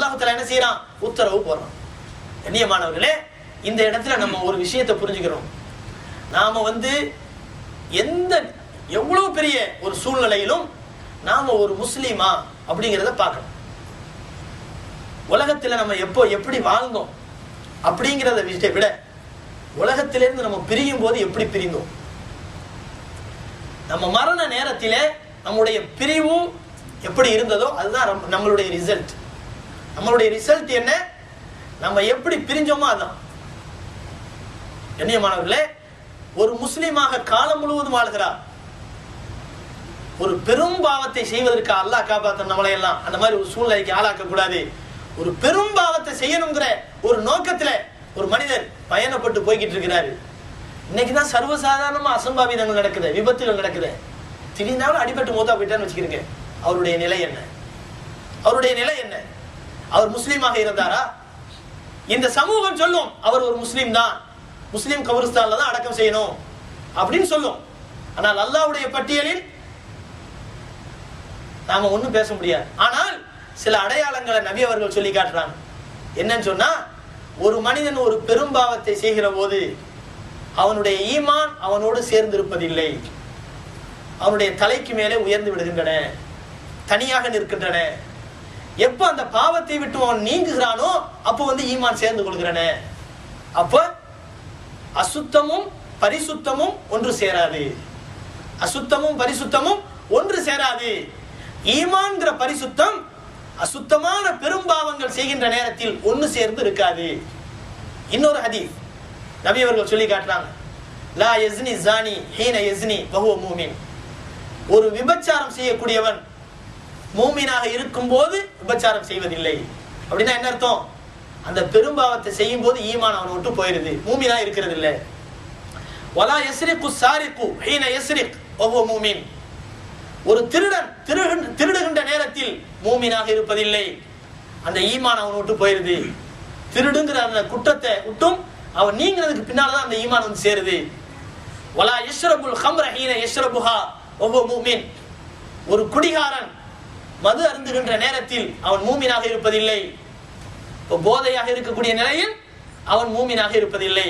அல்லாஹத்துல என்ன செய்யறான் உத்தரவு போறான் கண்ணியமானவர்களே இந்த இடத்துல நம்ம ஒரு விஷயத்தை புரிஞ்சுக்கிறோம். நாம வந்து எந்த எவ்வளவு பெரிய ஒரு சூழ்நிலையிலும் நாம ஒரு முஸ்லீமா அப்படிங்கிறத பார்க்கணும். உலகத்துல நம்ம எப்போ எப்படி வாழ்ந்தோம் அப்படிங்கிறத விஷயத்தை விட உலகத்திலிருந்து நம்ம பிரியும் போது எப்படி பிரிந்தோம்? நம்ம மரண நேரத்திலே நம்முடைய பிரிவு எப்படி இருந்ததோ அதுதான் நம்மளுடைய ரிசல்ட் நம்மளுடைய ரிசல்ட் என்ன? நம்ம எப்படி பிரிஞ்சோமோ அதான். கண்ணியமானவர்களே ஒரு முஸ்லீமாக காலம் முழுவதும் வாழ்கிறார். ஒரு பெரும் பாவத்தை செய்வதற்கு அல்லாஹ் காப்பாத்த நம்மளை எல்லாம். அந்த மாதிரி ஒரு சூழ்நிலைக்கு ஆளாக்க கூடாது. ஒரு பெரும் பாவத்தை செய்யணுங்கிற ஒரு நோக்கத்துல ஒரு மனிதர் பயணப்பட்டு போய்கிட்டு இருக்கிறாரு. இன்னைக்கு தான் சர்வசாதாரணமா அசம்பாவிதங்கள் நடக்குது விபத்துகள் நடக்குது. திடீர்னாலும் அடிபட்டு மூத்தா போயிட்டான்னு வச்சுக்கிறீங்க அவருடைய நிலை என்ன? அவருடைய நிலை என்ன? அவர் முஸ்லீமாக இருந்தாரா? இந்த சமூகம் சொல்லும் அவர் ஒரு முஸ்லீம் தான். முஸ்லீம் கபரிஸ்தான்ல தான் அடக்கம் செய்யணும் அப்படின்னு சொல்லும். ஆனால் அல்லாஹ்வுடைய பட்டியலில் நாம ஒன்றும் பேச முடியாது. ஆனால் சில அடையாளங்களை நபி அவர்கள் சொல்லி காட்டுறாங்க. என்னன்னு சொன்னா ஒரு மனிதன் ஒரு பெரும்பாவத்தை செய்கிற போது அவனுடைய ஈமான் அவனோடு சேர்ந்திருப்பதில்லை. அவனுடைய தலைக்கு மேலே உயர்ந்து விடுகின்றன. தனியாக நிற்கின்றன. எப்ப அந்த பாவத்தை விட்டு அவன் நீங்குகிறானோ அப்போ வந்து ஈமான் சேர்ந்து கொள்கிறன. அப்ப அசுத்தமும் பரிசுத்தமும் ஒன்று சேராது. அசுத்தமும் பரிசுத்தமும் ஒன்று சேராது. ஈமான்கிற பரிசுத்தம் அசுத்தமான பெரும்பாவங்கள் செய்கின்ற நேரத்தில் ஒன்று சேர்ந்து இருக்காது. இன்னொரு ஹதீஸ் நபி அவர்கள் சொல்லி காட்டுறாங்க. லா யஸ்னி ஜானி ஹீன யஸ்னி வஹுவ மூமின். ஒரு விபச்சாரம் செய்யக்கூடியவன் மூமினாக இருக்கும்போது உபச்சாரம் செய்வதில்லை. அப்படின்னா என்ன அர்த்தம்? அந்த பெரும்பாவத்தை செய்யும் போது ஈமான் அவனை விட்டு போயிருது. மூமினா இருக்கிறது இல்லை வலா எஸ்ரிக்கு சாரிக்கு ஹீன யஸ்ரிக் வஹுவ மூமின். ஒரு திருடன் திருடுகின்ற திருடுகின்ற நேரத்தில் மூமினாக இருப்பதில்லை. அந்த ஈமான் அவனை விட்டு போயிருது. திருடுங்கிற அந்த குற்றத்தை விட்டும் அவன் நீங்கிறதுக்கு பின்னால் தான் அந்த ஈமான் வந்து சேருது. வலா யஷ்ரபுல் ஹம்ர ஹீன யஷ்ரபுஹா ஒவ்வொரு மூமின். ஒரு குடிகாரன் மது அருந்துகின்ற நேரத்தில் அவன் மூமினாக இருப்பதில்லை. போதையாக இருக்கக்கூடிய நிலையில் அவன் மூமினாக இருப்பதில்லை.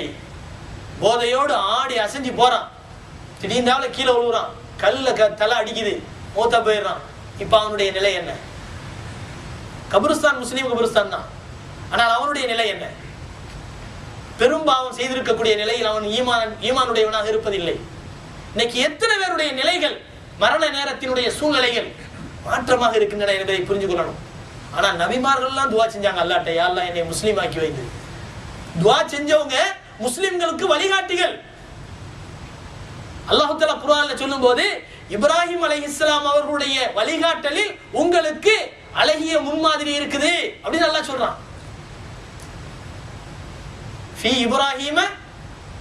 போதையோடு ஆடி அசைஞ்சு போறான். திடீர்ந்தாவில கீழே விழுகுறான் கல்ல க தலை அடிக்குது. மூத்த போயிடுறான். இப்ப அவனுடைய நிலை என்ன? கபிரிஸ்தான் முஸ்லீம் கபிரிஸ்தான் தான். ஆனால் அவனுடைய நிலை என்ன? பெரும்பாவம் செய்திருக்கக்கூடிய நிலையில் அவன் ஈமான் ஈமானுடையவனாக இருப்பதில்லை. இன்னைக்கு எத்தனை பேருடைய நிலைகள் மரண நேரத்தினுடைய சூழ்நிலைகள் மாற்றமாக இருக்கின்றன என்பதை புரிஞ்சு கொள்ளணும். ஆனா நபிமார்கள்லாம் துவா செஞ்சாங்க அல்லாட்ட யாரெல்லாம் என்னை முஸ்லீம் ஆக்கி வைத்து. துவா செஞ்சவங்க முஸ்லிம்களுக்கு வழிகாட்டிகள். அல்லாஹுத்தலா தஆலா சொல்லும் போது இப்ராஹிம் அலை இஸ்லாம் அவர்களுடைய வழிகாட்டலில் உங்களுக்கு அழகிய முன்மாதிரி இருக்குது. அப்படின்னு நல்லா சொல்றான். இப்ராஹிம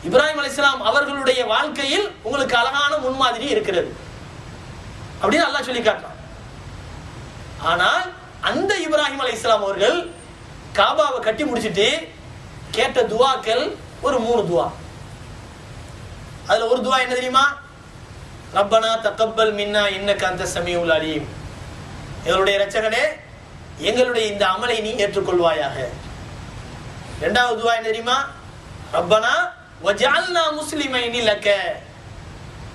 இப்ராஹிம் அலைஹிஸ்ஸலாம் அவர்களுடைய வாழ்க்கையில் உங்களுக்கு அழகான முன்மாதிரி இருக்கிறது. அப்படின்னு நல்லா சொல்லி காட்டுறான். ஆனால் அந்த இப்ராஹிம் அலைஹிஸ்ஸலாம் அவர்கள் காபாவை கட்டி முடிச்சிட்டு கேட்ட துவாக்கள் ஒரு மூணு துவா. அதுல ஒரு துவா என்ன தெரியுமா? ரப்பனா தக்கப்பல் மின்னா இன்னக்க அந்த சமீஉல் அலீம். எங்களுடைய ரச்சகனே எங்களுடைய இந்த அமலை நீ ஏற்றுக்கொள்வாயாக. இரண்டாவது துவா என்ன தெரியுமா? ரப்பனா வஜால்னா முஸ்லிமைனி லக்க.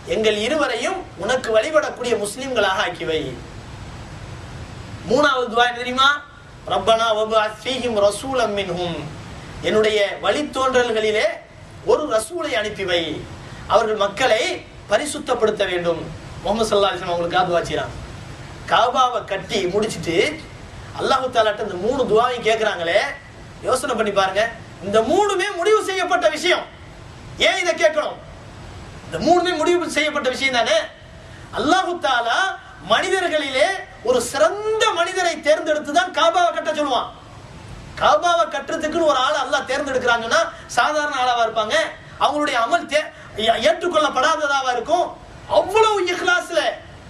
எங்கள் இருவரையும் உனக்கு வழிபடக்கூடிய முஸ்லிம்களாக ஆக்கி வை. மூணாவது துவா தெரியுமா? ரப்பனா வபஅத் ஃபீஹிம் ரசூலம் மின்ஹும். என்னுடைய வழித்தோன்றல்களிலே ஒரு ரசூலை அனுப்பி வை. அவர்கள் மக்களை பரிசுத்தப்படுத்த வேண்டும். முகமது சல்லா அலிஸ்லாம் அவங்களுக்கு துவா செய்றாங்க காபாவை கட்டி முடிச்சுட்டு அல்லாஹு தாலாட்ட இந்த மூணு துவாவையும் கேட்குறாங்களே யோசனை பண்ணி பாருங்க. இந்த மூணுமே முடிவு செய்யப்பட்ட விஷயம். ஏன் இதை கேட்கணும்? இந்த மூணுமே முடிவு செய்யப்பட்ட விஷயம் தானே? அல்லாஹு தாலா மனிதர்களிலே ஒரு சிறந்த மனிதரை தேர்ந்தெடுத்து தான் காபாவை கட்ட சொல்லுவான். காபாவை கட்டுறதுக்குன்னு ஒரு ஆளை அல்லா தேர்ந்தெடுக்கிறாங்கன்னா சாதாரண ஆளாவா இருப்பாங்க. அவங்களுடைய அமல் தே ஏ- ஏற்றுக்கொள்ளப்படாததாவா இருக்கும். அவ்வளவு இஹ்லாஸ்ல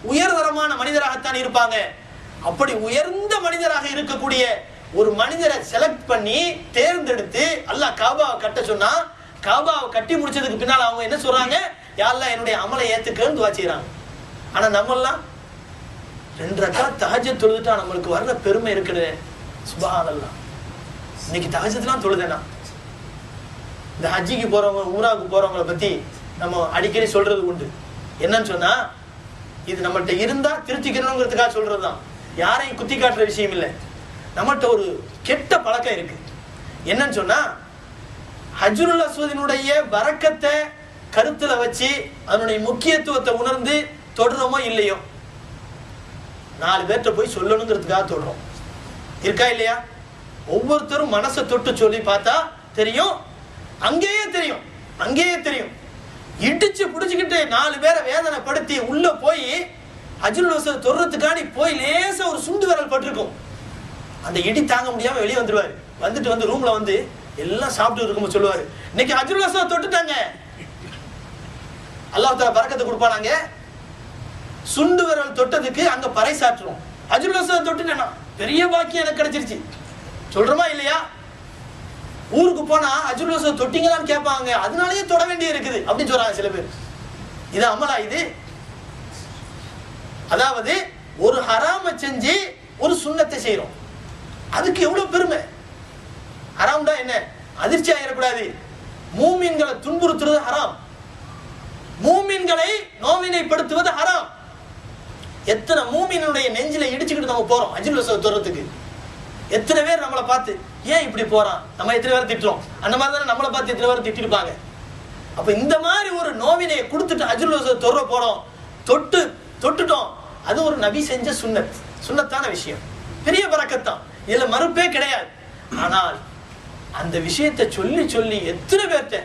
உயர்தரமான மனிதராகத்தான் இருப்பாங்க. அப்படி உயர்ந்த மனிதராக இருக்கக்கூடிய ஒரு மனிதரை செலக்ட் பண்ணி தேர்ந்தெடுத்து அல்லாஹ் காபாவை கட்ட சொன்னா காபாவை கட்டி முடிச்சதுக்கு பின்னால் அவங்க என்ன சொல்றாங்க? யாரெல்லாம் என்னுடைய அமலை ஏத்துக்கன்னு துவா செய்றாங்க. ஆனா நம்மெல்லாம் ரெண்டு ரக்கா தஹஜ்ஜத் தொழுதுட்டா நம்மளுக்கு வர்ற பெருமை இருக்குது. சுபஹானல்லாம் இன்னைக்கு தகஜத்துலாம் தொழுதேனா? இந்த ஹஜ்ஜிக்கு போறவங்க ஊராவுக்கு போறவங்கள பத்தி நம்ம அடிக்கடி சொல்றது உண்டு. என்னன்னு சொன்னா இது நம்மள்கிட்ட இருந்தா திருத்திக்கணுங்கிறதுக்காக சொல்றதுதான். யாரையும் குத்தி காட்டுற விஷயம் இல்லை. நம்மகிட்ட ஒரு கெட்ட பழக்கம் இருக்கு. என்னன்னு சொன்னா ஹஜ்ருல் அஸ்வதினுடைய வரக்கத்தை கருத்துல வச்சு அதனுடைய முக்கியத்துவத்தை உணர்ந்து தொடுறோமோ இல்லையோ நாலு பேர்கிட்ட போய் சொல்லணுங்கிறதுக்காக தொடுறோம். இருக்கா இல்லையா? ஒவ்வொருத்தரும் மனசை தொட்டு சொல்லி பார்த்தா தெரியும். அங்கேயே தெரியும். அங்கேயே தெரியும். இடிச்சு பிடிச்சிக்கிட்டு நாலு பேரை வேதனைப்படுத்தி உள்ள போய் அஜுல் வசதி தொடுறதுக்காண்டி போய் லேசா ஒரு சுண்டு விரல் பட்டிருக்கும். அந்த இடி தாங்க முடியாம வெளியே வந்துருவாரு. வந்துட்டு வந்து ரூம்ல வந்து எல்லாம் சாப்பிட்டு இருக்கும் சொல்லுவாரு. இன்னைக்கு அஜுல் வசதி தொட்டுட்டாங்க. அல்லாஹ் பறக்கத்தை கொடுப்பானாங்க. சுண்டு விரல் தொட்டதுக்கு அங்க பறைசாற்றுறோம் அஜுல் வசதி தொட்டுனா பெரிய பாக்கியம் எனக்கு கிடைச்சிருச்சு. சொல்றோமா இல்லையா? ஊருக்கு போனா அஜுல் தொட்டிங்களான்னு கேட்பாங்க. அதனாலயே தொட வேண்டிய இருக்குது அப்படின்னு சொல்றாங்க சில பேர். இது அமலா இது. அதாவது ஒரு ஹராம செஞ்சு ஒரு சுண்ணத்தை செய்யறோம் அதுக்கு எவ்வளவு பெருமை? ஹராம்டா என்ன? அதிர்ச்சி ஆயிடக்கூடாது. மூமீன்களை துன்புறுத்துறது ஹராம். மூமீன்களை நோவினைப்படுத்துவது ஹராம். எத்தனை மூமினுடைய நெஞ்சில இடிச்சுக்கிட்டு நம்ம போறோம் அஜில் வசதி தொடுறதுக்கு எத்தனை பேர் நம்மளை பார்த்து ஏன் இப்படி போறான்? நம்ம எத்தனை பேர் திட்டுறோம்? அந்த மாதிரி தானே நம்மளை பார்த்து எத்தனை பேர் திட்டிருப்பாங்க. அப்ப இந்த மாதிரி ஒரு நோவினையை கொடுத்துட்டு அஜுல் வசதி துற போறோம் தொட்டு தொட்டுட்டோம் அது ஒரு நபி செஞ்ச சுண்ணத். சுண்ணத்தான விஷயம். பெரிய பறக்கத்தான். இதுல மறுப்பே கிடையாது. ஆனால் அந்த விஷயத்தை சொல்லி சொல்லி எத்தனை பேர்த்த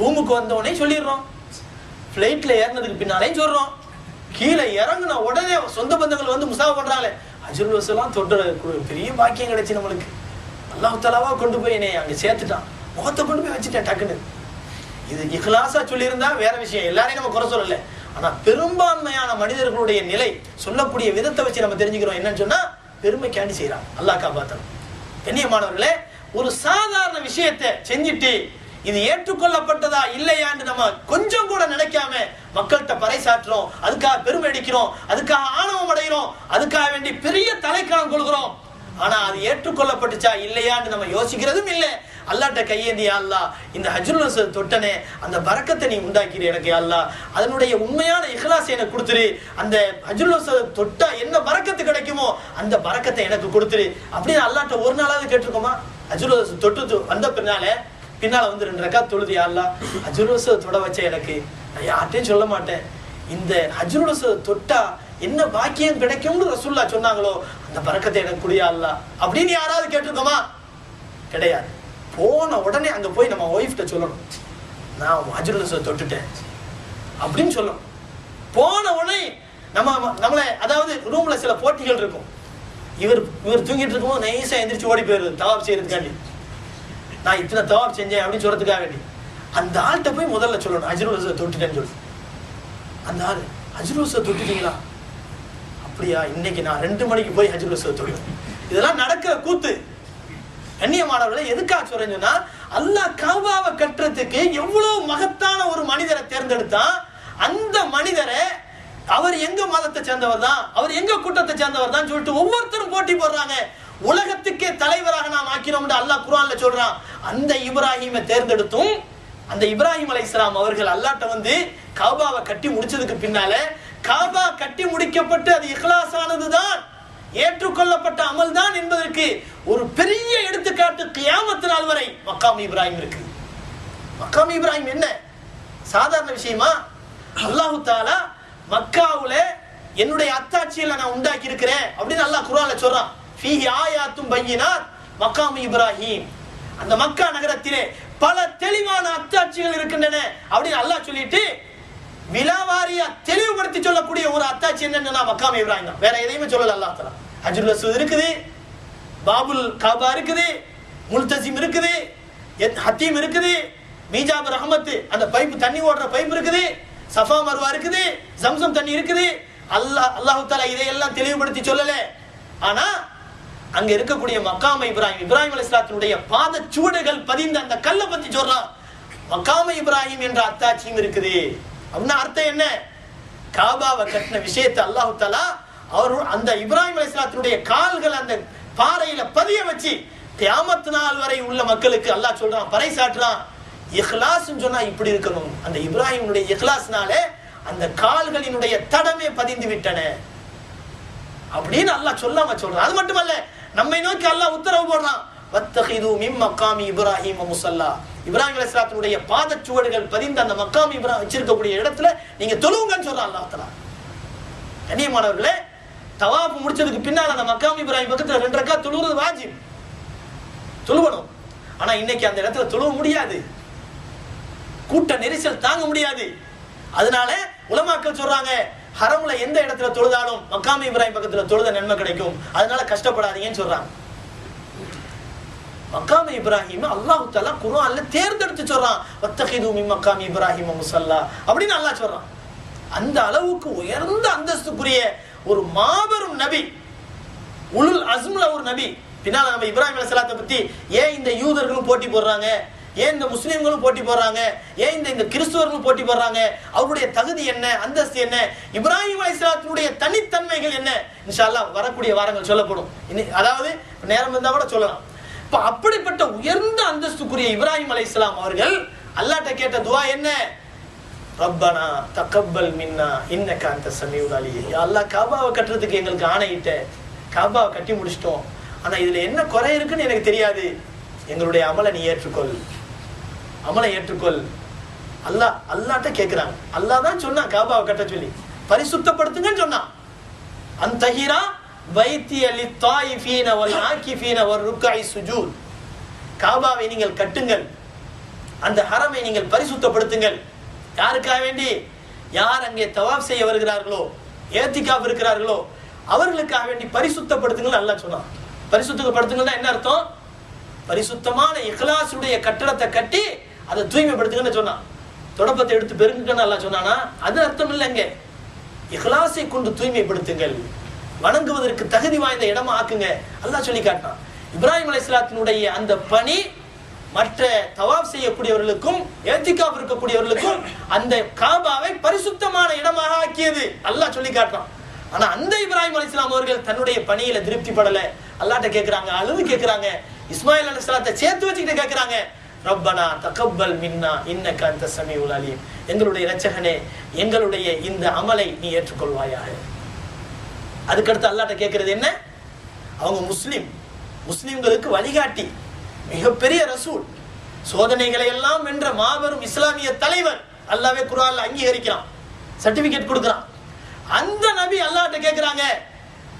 ரூமுக்கு வந்தவனே சொல்லிடுறோம். ஃப்ளைட்டில் ஏறினதுக்கு பின்னாலே சொல்கிறோம் கீழே இறங்குன உடனே சொந்த பந்தங்கள் வந்து முசா பண்றாங்களே அஜுல் வசலாம் தொட்டு பெரிய பாக்கியம் கிடைச்சு நம்மளுக்கு. அல்லாஹ் தலாவா கொண்டு போய் என்னை அங்க சேர்த்துட்டான். முகத்தை கொண்டு போய் வச்சுட்டேன் டக்குன்னு. இது இஹ்லாசா சொல்லியிருந்தா வேற விஷயம். எல்லாரையும் நம்ம குறை சொல்லல. ஆனா பெரும்பான்மையான மனிதர்களுடைய நிலை சொல்லக்கூடிய விதத்தை வச்சு நம்ம தெரிஞ்சுக்கிறோம். என்னன்னு சொன்னா பெருமைக்காண்டி செய்யறான் அல்லாஹ் காப்பாத்தணும். கண்ணியமானவர்களே ஒரு சாதாரண விஷயத்தை செஞ்சுட்டு இது ஏற்றுக்கொள்ளப்பட்டதா இல்லையான்னு நம்ம கொஞ்சம் கூட நினைக்காம மக்கள்கிட்ட பறைசாற்றுறோம். அதுக்காக பெருமை அடிக்கிறோம். அதுக்காக ஆணவம் அடைகிறோம். அதுக்காக வேண்டி பெரிய தலைக்கணம் கொள்கிறோம். ஆனா அது ஏற்றுக்கொள்ளப்பட்டுச்சா இல்லையான்னு நம்ம யோசிக்கிறதும் இல்லை. அல்லாட்ட கையேந்தி அல்லா இந்த ஹஜ்ருல் தொட்டனே அந்த பறக்கத்தை நீ உண்டாக்கிற எனக்கு அல்லா அதனுடைய உண்மையான இஹ்லாஸ் எனக்கு கொடுத்துரு. அந்த ஹஜ்ருல் தொட்டா என்ன பறக்கத்து கிடைக்குமோ அந்த பறக்கத்தை எனக்கு கொடுத்துரு. அப்படின்னு அல்லாட்ட ஒரு நாளாவது கேட்டிருக்கோமா? ஹஜ்ருல் தொட்டு வந்த பின்னால பின்னால் வந்து ரெண்டு ரக்கா தொழுது யாரெல்லாம் அல்லாஹ் தொட வச்ச எனக்கு. நான் யார்ட்டையும் சொல்ல மாட்டேன். இந்த ஹஜ்ருல் தொட்டா என்ன பாக்கியம் கிடைக்கும்னு ரசுல்லா சொன்னாங்களோ அந்த பறக்கத்தை எனக்கு குடியா அப்படின்னு யாராவது கேட்டிருக்கோமா? கிடையாது. போன உடனே அங்கே போய் நம்ம ஒய்ஃப்ட சொல்லணும். நான் ஹஜ்ருல் தொட்டுட்டேன். அப்படின்னு சொல்லணும். போன உடனே நம்ம நம்மளை அதாவது ரூம்ல சில போட்டிகள் இருக்கும். இவர் இவர் தூங்கிட்டு இருக்கும்போது நைஸா எந்திரிச்சு ஓடி போயிருது தவாப் செய்யறதுக்காண்டி. நான் இத்தனை தவாப் செஞ்சேன் அப்படின்னு சொல்றதுக்காக வேண்டி. அந்த ஆள்கிட்ட போய் முதல்ல சொல்லணும். ஹஜ்ருல் தொட்டுட்டேன்னு சொல்லி. அந்த ஆள் ஹஜ்ருல் தொட்டுட்டீங்களா? அப்படியா இன்னைக்கு நான் ரெண்டு மணிக்கு போய் ஹஜ்ருல் தொடுவேன். இதெல்லாம் நடக்கிற கூத்து. கண்ணியமானவர்களை எதுக்காக சொல்றேன்னு சொன்னா அல்லாஹ் காபாவை கட்டுறதுக்கு எவ்வளவு மகத்தான ஒரு மனிதரை தேர்ந்தெடுத்தான். அந்த மனிதரை அவர் எங்க மதத்தை சேர்ந்தவர் தான் அவர் எங்க கூட்டத்தை சேர்ந்தவர் தான் சொல்லிட்டு ஒவ்வொருத்தரும் போட்டி போடுறாங்க. உலகத்துக்கே தலைவராக நாம் ஆக்கினோம்னு அல்லாஹ் குரான்ல சொல்றான். அந்த இப்ராஹிமை தேர்ந்தெடுத்தும் அந்த இப்ராஹிம் அலைஹிஸ்ஸலாம் அவர்கள் அல்லாட்ட வந்து காபாவை கட்டி முடிச்சதுக்கு பின்னால காபா கட்டி முடிக்கப்பட்டு அது இஹ்லாஸானதுதான் ஏற்றுக்கொள்ளப்பட்ட அமல் தான் என்பதற்கு ஒரு பெரிய எடுத்துக்காட்டு கியாமத்து நாள் வரை மக்காம் இப்ராஹிம் இருக்கு மக்காம் இப்ராஹிம் என்ன? சாதாரண விஷயமா? அல்லாஹு தாலா மக்காவுல என்னுடைய அத்தாட்சியில நான் உண்டாக்கி இருக்கிறேன் அப்படின்னு அல்லாஹ் குர்ஆன்ல சொல்றான். ஃபீஹி ஆயாத்தும் பையினார் மக்காம் இப்ராஹிம். அந்த மக்கா நகரத்திலே பல தெளிவான அத்தாட்சிகள் இருக்கின்றன அப்படின்னு அல்லாஹ் சொல்லிட்டு விலாவாரியா தெளிவுபடுத்தி சொல்லக்கூடிய ஒரு அத்தாட்சி என்னன்னா மக்காம் இப்ராஹிம் தான். வேற எதையுமே சொல்லல அல்லா தலா அஜுல் இருக்குது பாபுல் காபா இருக்குது முல்தசிம் இருக்குது எத்- ஹத்தீம் இருக்குது மீஜாப் ரஹமத்து அந்த பைப் தண்ணி ஓடுற பைப் இருக்குது சஃபா மருவா இருக்குது ஜம்சம் தண்ணி இருக்குது. அல்லாஹ் அல்லாஹு தாலா இதையெல்லாம் தெளிவுபடுத்தி சொல்லல. ஆனா அங்க இருக்கக்கூடிய மக்காம இப்ராஹிம் இப்ராஹிம் அலைஹிஸ்ஸலாத்தினுடைய பாத சூடுகள் பதிந்த அந்த கல்லை பத்தி சொல்றான். மக்காம இப்ராஹிம் என்ற அத்தாட்சியும் இருக்குது. அப்படின்னா அர்த்தம் என்ன? காபாவை கட்டின விஷயத்தை அல்லாஹு தாலா அவர் அந்த இப்ராஹிம் அலைஹிஸ்ஸலாத்தினுடைய கால்கள் அந்த பாறையில பதிய வச்சு தியாமத்து நாள் வரை உள்ள மக்களுக்கு அல்லாஹ் சொல்றான் பறைசாட்டுறான் இஹ்லாஸ்னு சொன்னா இப்படி இருக்கணும். அந்த இப்ராஹிமுடைய இஹ்லாஸ்னாலே அந்த கால்களினுடைய தடமே பதிந்து விட்டன. அப்படின்னு அல்லாஹ் சொல்லாம சொல்றான். அது மட்டுமல்ல நம்மை நோக்கி அல்லாஹ் உத்தரவு போடுறான். வத்தஹிது மிம் மக்காமி இப்ராஹிம் முசல்லா. இப்ராஹிம் அலைஹிஸ்ஸலாத்துடைய பாதச்சுவடுகள் பதிந்த அந்த மக்காமி இப்ராஹிம் வச்சிருக்கக்கூடிய இடத்துல நீங்க தொழுவுங்கன்னு சொல்றான் அல்லாஹ் தஆலா. கண்ணியமானவர்களே தவாப்பு முடிச்சதுக்கு பின்னால் அந்த மக்காமி இப்ராஹிம் பக்கத்துல ரெண்டு ரக்கா தொழுவுறது வாஜிப். தொழுவணும். ஆனா இன்னைக்கு அந்த இடத்துல தொழுவ முடியாது. கூட்ட நெரிசல் தாங்க முடியாது. அதனால உலமாக்கள் சொல்றாங்க ஹரம்ல எந்த இடத்துல தொழுதாலும் மக்காமி இப்ராஹிம் பக்கத்துல தொழுத நன்மை கிடைக்கும். அதனால கஷ்டப்படாதீங்கன்னு சொல்றாங்க மக்காம இப்ராஹிம் அல்லாஹு தாலா குரான்ல தேர்ந்தெடுத்து சொல்றான். வத்தஹிது மக்காமி இப்ராஹிம் முசல்லா அப்படின்னு அல்லாஹ் சொல்றான். அந்த அளவுக்கு உயர்ந்த அந்தஸ்துக்குரிய ஒரு மாபெரும் நபி உலுல் அஸ்ம்ல ஒரு நபி. பின்னால நம்ம இப்ராஹிம் அலைஹிஸ்ஸலாத்தை பத்தி ஏன் இந்த யூதர்களும் போட்டி போடுறாங்க? ஏன் இந்த முஸ்லீம்களும் போட்டி போடுறாங்க? ஏன் இந்த இந்த கிறிஸ்துவர்களும் போட்டி போடுறாங்க? அவருடைய தகுதி என்ன? அந்தஸ்து என்ன? இப்ராஹிம் அலிஸ்லாத்தினுடைய தனித்தன்மைகள் என்ன? இன்ஷா அல்லாஹ் வரக்கூடிய வாரங்கள் சொல்லப்படும். அதாவது நேரம் இருந்தால் கூட சொல்லலாம். இப்போ அப்படிப்பட்ட உயர்ந்த அந்தஸ்துக்குரிய இப்ராஹிம் அலைஹிஸ்ஸலாம் அவர்கள் அல்லாட்ட கேட்ட துவா என்ன? ரப்பனா தக்கப்பல் மின்னா இன்ன காந்த சமீவுல் அலி அல்லாஹ் காபாவை கட்டுறதுக்கு எங்களுக்கு ஆணையிட்ட. காபாவை கட்டி முடிச்சிட்டோம். ஆனால் இதில் என்ன குறை இருக்குன்னு எனக்கு தெரியாது. எங்களுடைய அமலை நீ ஏற்றுக்கொள். அமலை ஏற்றுக்கொள். அல்லாஹ் அல்லாஹ்ட்ட கேட்கிறாங்க அல்லாஹ் தான் சொன்னான் காபாவை கட்ட சொல்லி. பரிசுத்தப்படுத்துங்கன்னு சொன்னான். அந்தஹிரா வைத்திய தாயிஃபீன வல் ஆக்கிஃபீன வர் ருக்காய் சுஜூர். காபாவை நீங்கள் கட்டுங்கள். அந்த ஹரமை நீங்கள் பரிசுத்தப்படுத்துங்கள். யாருக்காக வேண்டி? யார் அங்கே தவாப் செய்ய வருகிறார்களோ ஏத்திக்காப் இருக்கிறார்களோ அவர்களுக்காக வேண்டி பரிசுத்தப்படுத்துங்கள் அல்லாஹ் சொன்னான். பரிசுத்தப்படுத்துங்கள்னா என்ன அர்த்தம்? பரிசுத்தமான இஹ்லாசுடைய கட்டடத்தை கட்டி அதை தூய்மைப்படுத்துங்கன்னு சொன்னான். தொடப்பத்தை எடுத்து பெருங்குங்கன்னு எல்லாம் சொன்னானா அது அர்த்தம் இல்லைங்க இஹ்லாசை கொண்டு தூய்மைப்படுத்துங்கள். வணங்குவதற்கு தகுதி வாய்ந்த இடமா ஆக்குங்க. அல்லாஹ் சொல்லி காட்டினான். இப்ராஹிம் அலைஹிஸ்ஸலாத்தினுடைய அந்த பணி மற்ற தவாப் செய்யக்கூடியவர்களுக்கும் ஏத்திகாப் இருக்கக்கூடியவர்களுக்கும் அந்த காபாவை பரிசுத்தமான இடமாக ஆக்கியது. அல்லாஹ் சொல்லி காட்டுறான் ஆனா அந்த இப்ராஹிம் இஸ்லாம் அவர்கள் தன்னுடைய பணியில திருப்தி படல. அல்லாட்ட கேட்கிறாங்க அழுது கேட்கிறாங்க இஸ்மாயில் அலைஹிஸ்ஸலாத்தை சேர்த்து வச்சுக்கிட்டு கேட்கிறாங்க ரப்பனா தகப்பல் மின்னா இன்ன அந்த சமி அலீம். எங்களுடைய இரட்சகனே எங்களுடைய இந்த அமலை நீ ஏற்றுக்கொள்வாயாக. அதுக்கடுத்து அல்லாட்ட கேட்கறது என்ன? அவங்க முஸ்லீம். முஸ்லீம்களுக்கு வழிகாட்டி மிகப்பெரிய ரசூல். சோதனைகளை எல்லாம் வென்ற மாபெரும் இஸ்லாமிய தலைவர் அல்லாவே குர்ஆன்ல அங்கீகரிக்கிறான். சர்டிபிகேட் கொடுக்குறான். அந்த நபி அல்லாட்ட கேட்கிறாங்க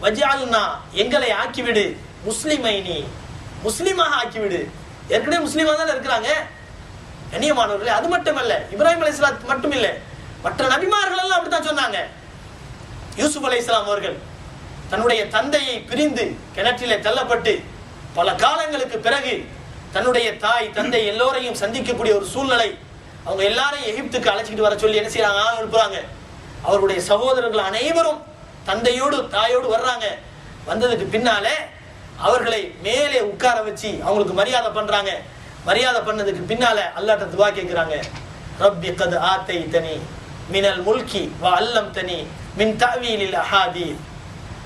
வஜால்னா எங்களை ஆக்கிவிடு. முஸ்லிமை நீ. முஸ்லீமாக ஆக்கிவிடு. ஏற்கனவே முஸ்லீமாக தானே இருக்கிறாங்க? கண்ணியமானவர்களே அது மட்டுமல்ல இப்ராஹிம் இஸ்லாத் மட்டும் இல்லை மற்ற நபிமார்கள் எல்லாம் அப்படித்தான் சொன்னாங்க. யூசுப் இஸ்லாம் அவர்கள் தன்னுடைய தந்தையை பிரிந்து கிணற்றிலே தள்ளப்பட்டு பல காலங்களுக்கு பிறகு தன்னுடைய தாய் தந்தை எல்லோரையும் சந்திக்கக்கூடிய ஒரு சூழ்நிலை அவங்க எல்லாரையும் எகிப்துக்கு அழைச்சிக்கிட்டு வர சொல்லி என்ன செய்யறாங்க அனுப்புறாங்க. அவருடைய சகோதரர்கள் அனைவரும் தந்தையோடு தாயோடு வர்றாங்க. வந்ததுக்கு பின்னாலே அவர்களை மேலே உட்கார வச்சு அவங்களுக்கு மரியாதை பண்றாங்க. மரியாதை பண்ணதுக்கு பின்னால அல்லாட்ட துவா கேட்கிறாங்க ரப்பி கது ஆத்தை தனி மினல் முல்கி வ அல்லம் தனி மின் தாவீலில் அஹாதி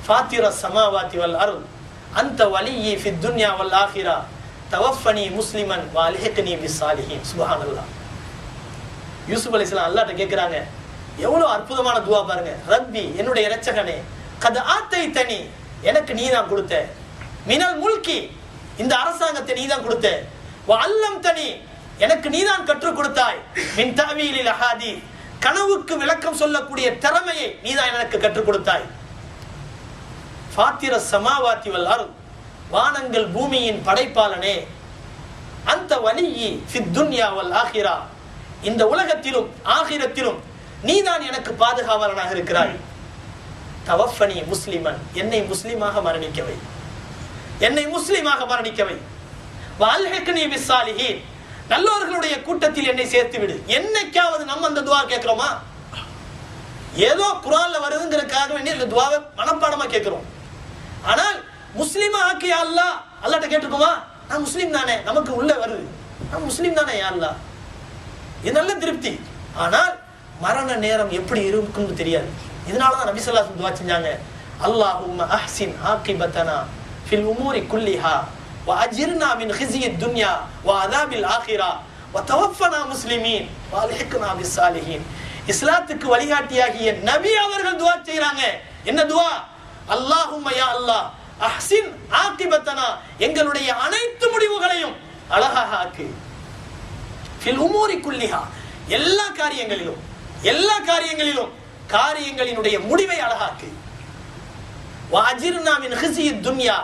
ஃபாத்திர சமாவாத்தி வல் அருள் அந்த வலியி ஃபி துன்யா வல் ஆஹிரா தவஃபனி முஸ்லிமன் வ அல்ஹிக்னி பி சாலிஹின். சுபஹானல்லா யூசுப் அலி இஸ்லாம் அல்லாட்ட கேக்குறாங்க. எவ்வளோ அற்புதமான துவா பாருங்க. ரப்பி என்னுடைய இரட்சகனே கது ஆத்தை தனி எனக்கு நீ தான் கொடுத்த. மினல் முல்கி. இந்த அரசாங்கத்தை நீ தான் கொடுத்த. அல்லம் தனி எனக்கு நீதான் கற்றுக் கொடுத்தாய். மின் தாவியலில் அஹாதி கனவுக்கு விளக்கம் சொல்லக்கூடிய திறமையை நீதான் எனக்கு கற்றுக் கொடுத்தாய். பாத்திர சமாவாத்தி வல் வானங்கள் பூமியின் படைப்பாளனே. அந்த வலியி ஃபித் துன்யா வல் இந்த உலகத்திலும் ஆகிரத்திலும் நீதான் எனக்கு பாதுகாவலனாக இருக்கிறாய். தவஃபனி முஸ்லிமன். என்னை முஸ்லிமாக மரணிக்கவை என்னை முஸ்லீமாக மரணிக்கவை. வால்ஹெக்னி பிஸ்ஸாலிஹீன் நல்லவர்களுடைய கூட்டத்தில் என்னை சேர்த்து விடு என்னைக்காவது நம்ம அந்த துவா கேட்கிறோமா? ஏதோ குரான்ல வருதுங்கிறதுக்காக வேண்டிய இந்த துவாவை மனப்பாடமா கேட்கிறோம். ஆனால் முஸ்லீமா ஆக்கி அல்லா அல்லாட்ட கேட்டுக்குமா நான் முஸ்லீம் தானே நமக்கு உள்ள வருது. நான் முஸ்லீம் தானே யாருல்லா இது நல்ல திருப்தி. ஆனால் மரண நேரம் எப்படி இருக்கும்னு தெரியாது. இதனால தான் நபி ஸல்லல்லாஹு துவா செஞ்சாங்க. அல்லாஹ் அஹ்சின் ஆக்கிபத்தனா. ஃபில் உமூரி குல்லிஹா وأجرنا من خزي الدنيا وعذاب الآخرة وتوفنا مسلمين والحقنا بالصالحين இஸ்லாத்துக்கு வழிகாட்டியாகிய நபி அவர்கள் துவா செய்றாங்க என்ன துவா அல்லாஹும்ம யா அல்லாஹ் அஹ்சின் ஆக்கிபத்தனா எங்களுடைய அனைத்து முடிவுகளையும் அழகாக ஆக்கு ஃபில் உமூரி குல்லிஹா எல்லா காரியங்களிலும் எல்லா காரியங்களிலும் காரியங்களினுடைய முடிவை அழகாக்கு வாஜிர்னா மின் ஹிஸியி துன்யா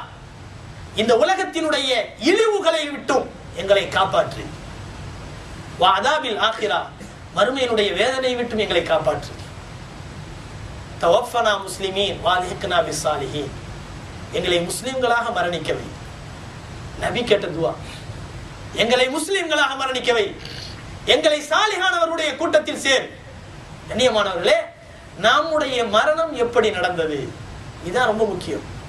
இந்த உலகத்தினுடைய இழிவுகளை விட்டும் எங்களை காப்பாற்று. வாதாபில் ஆகிரா மறுமையினுடைய வேதனை விட்டும் எங்களை காப்பாற்று. தவஃபனா முஸ்லிமீன் வாலிஹிக்னா பிஸ்ஸாலிஹீன். எங்களை முஸ்லிம்களாக மரணிக்கவை. நபி கேட்ட துவா. எங்களை முஸ்லிம்களாக மரணிக்கவை. எங்களை சாலிகானவருடைய கூட்டத்தில் சேர். கண்ணியமானவர்களே நம்முடைய மரணம் எப்படி நடந்தது? இதுதான் ரொம்ப முக்கியம்.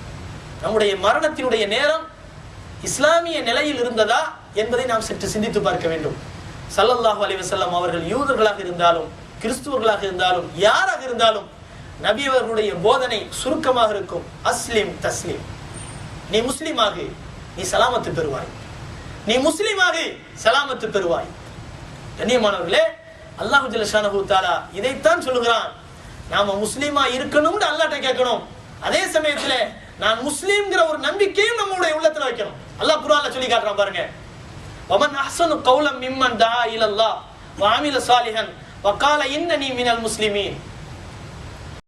நம்முடைய மரணத்தினுடைய நேரம் இஸ்லாமிய நிலையில் இருந்ததா என்பதை நாம் சற்று சிந்தித்து பார்க்க வேண்டும். சல்லல்லாஹு அலிவசல்லாம் அவர்கள் யூதர்களாக இருந்தாலும் கிறிஸ்துவர்களாக இருந்தாலும் யாராக இருந்தாலும் நபி அவர்களுடைய போதனை சுருக்கமாக இருக்கும். அஸ்லிம் தஸ்லிம். நீ முஸ்லிமாகு நீ சலாமத்து பெறுவாய். நீ முஸ்லீமாகு சலாமத்து பெறுவாய். கண்ணியமானவர்களே அல்லாஹு ஜலஷானு தாலா இதைத்தான் சொல்லுகிறான். நாம முஸ்லீமா இருக்கணும்னு அல்லாட்ட கேட்கணும். அதே சமயத்துல நான் முஸ்லீம்ங்கிற ஒரு நம்பிக்கையும் நம்மளுடைய உள்ளத்துல வைக்கணும். அல்லாஹ் குர்ஆன்ல சொல்லி காட்டுறான் பாருங்க. வமன் அஹ்சனு கௌலம் மிம்மன் தா இலல்லாஹ் வஅமில சாலிஹன் வகால இன்னனி மினல் முஸ்லிமீன்.